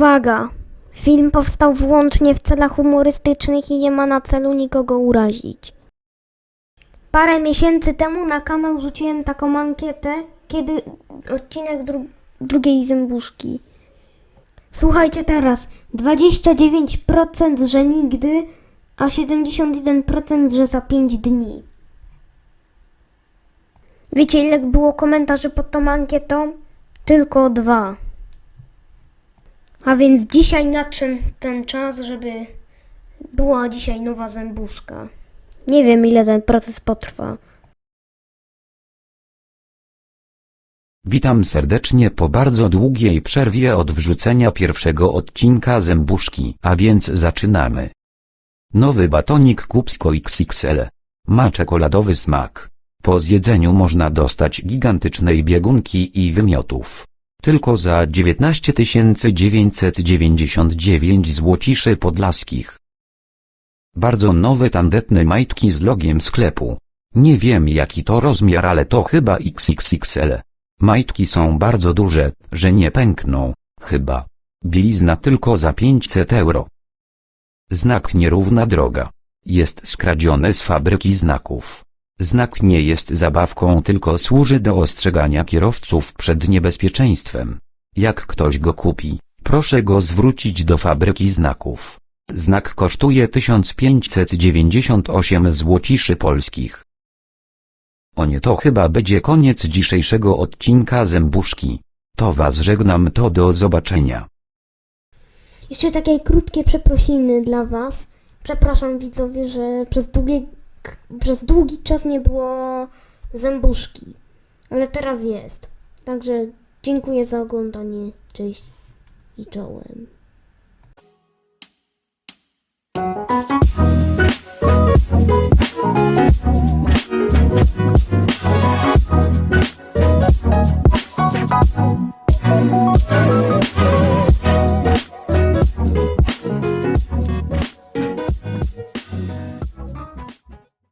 Uwaga! Film powstał wyłącznie w celach humorystycznych i nie ma na celu nikogo urazić. Parę miesięcy temu na kanał rzuciłem taką ankietę, kiedy odcinek dru- drugiej zębuszki. Słuchajcie teraz, 29% że nigdy, a 71% że za 5 dni. Wiecie ile było komentarzy pod tą ankietą? Tylko dwa. A więc dzisiaj nadszedł ten czas, żeby była dzisiaj nowa zębuszka. Nie wiem ile ten proces potrwa. Witam serdecznie po bardzo długiej przerwie od wrzucenia pierwszego odcinka Zębuszki, a więc zaczynamy. Nowy batonik Kubsko XXL. Ma czekoladowy smak. Po zjedzeniu można dostać gigantycznej biegunki i wymiotów. Tylko za 19 999 złociszy podlaskich. Bardzo nowe tandetne majtki z logiem sklepu. Nie wiem jaki to rozmiar ale to chyba XXXL. Majtki są bardzo duże, że nie pękną, chyba. Bielizna tylko za 500 euro. Znak nierówna droga. Jest skradziony z fabryki znaków. Znak nie jest zabawką tylko służy do ostrzegania kierowców przed niebezpieczeństwem. Jak ktoś go kupi, proszę go zwrócić do fabryki znaków. Znak kosztuje 1598 złociszy polskich. O nie to chyba będzie koniec dzisiejszego odcinka Zębuszki. To was żegnam to do zobaczenia. Jeszcze takie krótkie przeprosiny dla Was. Przepraszam widzowie, że przez długi, przez długi czas nie było zębuszki. Ale teraz jest. Także dziękuję za oglądanie. Cześć i czołem.